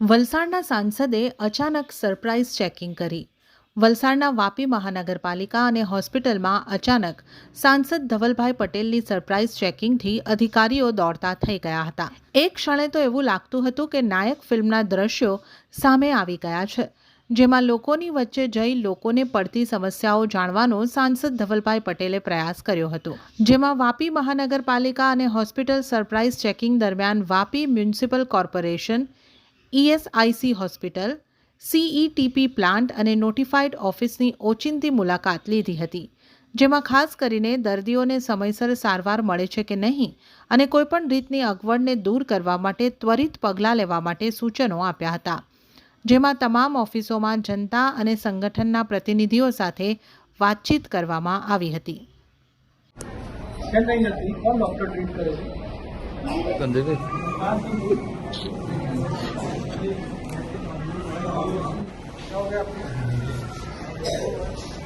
વલસાડના સાંસદે અચાનક surprise checking કરી. વલસાડના વાપી મહાનગરપાલિકા અને હોસ્પિટલમાં અચાનક સાંસદ ધવલભાઈ પટેલની સરપ્રાઇઝ ચેકિંગથી અધિકારીઓ દોડતા થઈ ગયા હતા. એક ક્ષણે તો એવું લાગતું હતું કે નાયક ફિલ્મના દ્રશ્યો સામે આવી ગયા છે, જેમાં લોકોની વચ્ચે જઈ લોકોને પડતી સમસ્યાઓ જાણવાનો સાંસદ ધવલભાઈ પટેલે પ્રયાસ કર્યો હતો. જેમાં વાપી મહાનગરપાલિકા અને હોસ્પિટલ સરપ્રાઇઝ ચેકિંગ દરમિયાન Vapi municipal corporation ESIC hospital CETP plant અને નોટિફાઈડ ઓફિસની ઓચિંતી મુલાકાત લીધી હતી જેમાં ખાસ કરીને દર્દીઓને સમયસર સારવાર મળે છે કે નહીં અને કોઈપણ રીતની અગવડને દૂર કરવા માટે ત્વરિત પગલાં લેવા માટે સૂચનો આપ્યા હતા. જેમાં તમામ ઓફિસોમાં જનતા અને સંગઠનના પ્રતિનિધિઓ સાથે વાતચીત કરવામાં આવી હતી. કેમ નથી. કોણ ડોક્ટર ટ્રીટ કરે છે?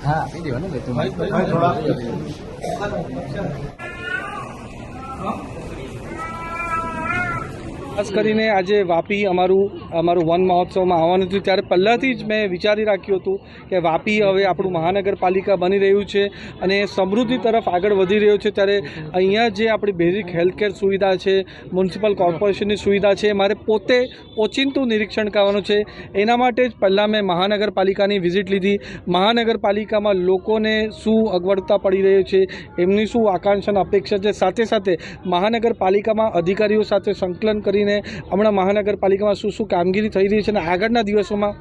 હા આપી દેવાનું ને ભાઈ થોડા. ખાસ કરીને આજે વાપી અમારું અમારું વન મહોત્સવમાં આવવાનું હતું. ત્યારે પહેલાંથી જ મેં વિચારી રાખ્યું હતું કે વાપી હવે આપણું મહાનગરપાલિકા બની રહ્યું છે અને સમૃદ્ધિ તરફ આગળ વધી રહ્યું છે. ત્યારે અહીંયા જે આપણી બેઝિક હેલ્થકેર સુવિધા છે મ્યુનિસિપલ કોર્પોરેશનની સુવિધા છે, મારે પોતે ઓચિંતું નિરીક્ષણ કરવાનું છે. એના માટે જ પહેલાં મેં મહાનગરપાલિકાની વિઝિટ લીધી. મહાનગરપાલિકામાં લોકોને શું અગવડતા પડી રહી છે, એમની શું આકાંક્ષા અપેક્ષા છે? સાથે સાથે મહાનગરપાલિકામાં અધિકારીઓ સાથે સંકલન કરીને હમણાં મહાનગરપાલિકામાં શું શું કામગીરી થઈ રહી છે અને આગળના દિવસોમાં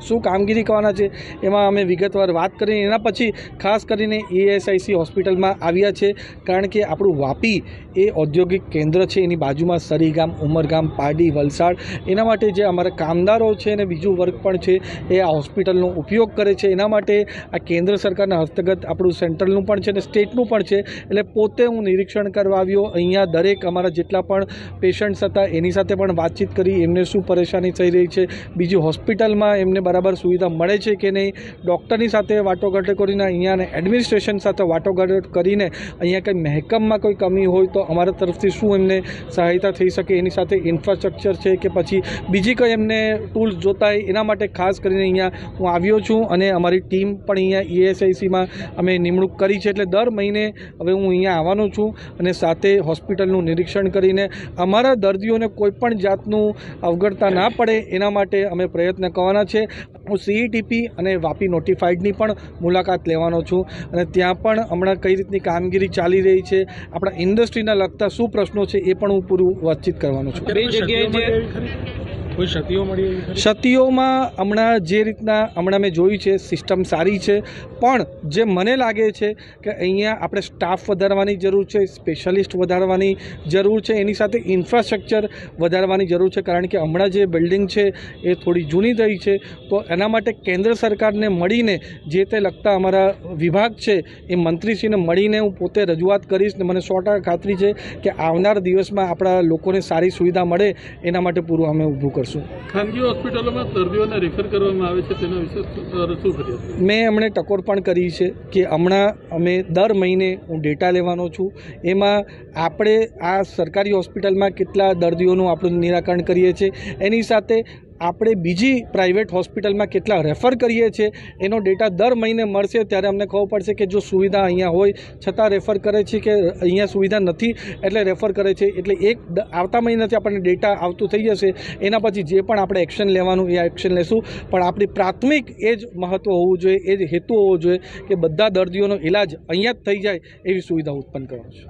શું કામગીરી કરવાના છે, એમાં અમે વિગતવાર વાત કરી. એના પછી ખાસ કરીને ઈએસઆઈસી હોસ્પિટલમાં આવ્યા છે, કારણ કે આપણું વાપી એ ઔદ્યોગિક કેન્દ્ર છે. એની બાજુમાં સરીગામ, ઉમરગામ, પારડી, વલસાડ, એના માટે જે અમારા કામદારો છે અને બીજું વર્ગ પણ છે, એ આ હોસ્પિટલનો ઉપયોગ કરે છે. એના માટે આ કેન્દ્ર સરકારના હસ્તગત આપણું સેન્ટ્રલનું પણ છે અને સ્ટેટનું પણ છે. એટલે પોતે હું નિરીક્ષણ કરવા આવ્યો. અહીંયા દરેક અમારા જેટલા પણ પેશન્ટ્સ હતા, એની સાથે પણ વાતચીત કરી. એમને શું પરેશાની થઈ રહી છે? બીજી હોસ્પિટલમાં એમને બરાબર સુવિધા મળે છે કે નહીં? ડૉક્ટરની સાથે વાટોઘાટો કરીને અહીંયાને એડમિનિસ્ટ્રેશન સાથે વાટોઘાટ કરીને અહીંયા કંઈ મહેકમમાં કોઈ કમી હોય તો અમારા તરફથી શું એમને સહાયતા થઈ શકે? એની સાથે ઇન્ફ્રાસ્ટ્રક્ચર છે કે પછી બીજી કંઈ એમને ટૂલ્સ જોતા હોય એના માટે ખાસ કરીને અહીંયા હું આવ્યો છું અને અમારી ટીમ પણ અહીંયા ઈએસઆઈસીમાં અમે નિમણૂક કરી છે. એટલે દર મહિને હવે હું અહીંયા આવવાનો છું અને સાથે હોસ્પિટલનું નિરીક્ષણ કરીને અમારા દર્દીઓને કોઈપણ જાતનું અવગડતા ના પડે એના માટે અમે પ્રયત્ન કરવાના છે. હું સીઈટીપી અને વાપી નોટિફાઈડની પણ મુલાકાત લેવાનો છું અને ત્યાં પણ હમણાં કઈ રીતની કામગીરી ચાલી રહી છે, આપણા ઇન્ડસ્ટ્રીના લગતા શું પ્રશ્નો છે એ પણ હું પૂરું વાતચીત કરવાનો છું. બે જગ્યાએ ક્ષતિઓમાં હમણાં જે રીતના હમણાં મેં જોયું છે, સિસ્ટમ સારી છે, પણ જે મને લાગે છે કે અહીંયા આપણે સ્ટાફ વધારવાની જરૂર છે, સ્પેશિયાલિસ્ટ વધારવાની જરૂર છે, એની સાથે ઇન્ફ્રાસ્ટ્રક્ચર વધારવાની જરૂર છે, કારણ કે હમણાં જે બિલ્ડિંગ છે એ થોડી જૂની થઈ છે, તો એના માટે કેન્દ્ર સરકારને મળીને જે તે લગતા અમારા વિભાગ છે, એ મંત્રીશ્રીને મળીને હું પોતે રજૂઆત કરીશ ને મને સો ખાતરી છે કે આવનાર દિવસમાં આપણા લોકોને સારી સુવિધા મળે, એના માટે પૂરું અમે ઊભું કરશું. ખાનગી હોસ્પિટલોમાં દર્દીઓને રેફર કરવામાં આવે છે તેના વિશે શું શું ફરિયાદ મેં એમણે ટકોર પણ કરી છે કે હમણાં અમે દર મહિને હું ડેટા લેવાનો છું. એમાં આપણે આ સરકારી હોસ્પિટલમાં કેટલા દર્દીઓનું આપણું નિરાકરણ કરીએ છીએ. એની સાથે આપણે બીજી પ્રાઇવેટ હોસ્પિટલમાં કેટલા રેફર કરીએ છીએ, એનો ડેટા દર મહિને મળશે, ત્યારે અમને ખબર પડશે કે જો સુવિધા અહીંયા હોય, છતાં રેફર કરે છે કે અહીંયા સુવિધા નથી, એટલે રેફર કરે છે. એટલે એક આવતા મહિનાથી આપણને ડેટા આવતું થઈ જશે, એના પછી જે પણ આપણે એક્શન લેવાનું, એ એક્શન લેશું. પણ આપણી પ્રાથમિક એ જ મહત્ત્વ હોવું જોઈએ, એ જ હેતુ હોવો જોઈએ કે બધા દર્દીઓનો ઇલાજ અહીંયા જ થઈ જાય, એવી સુવિધા ઉત્પન્ન કરવાનો છે.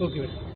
ઓકે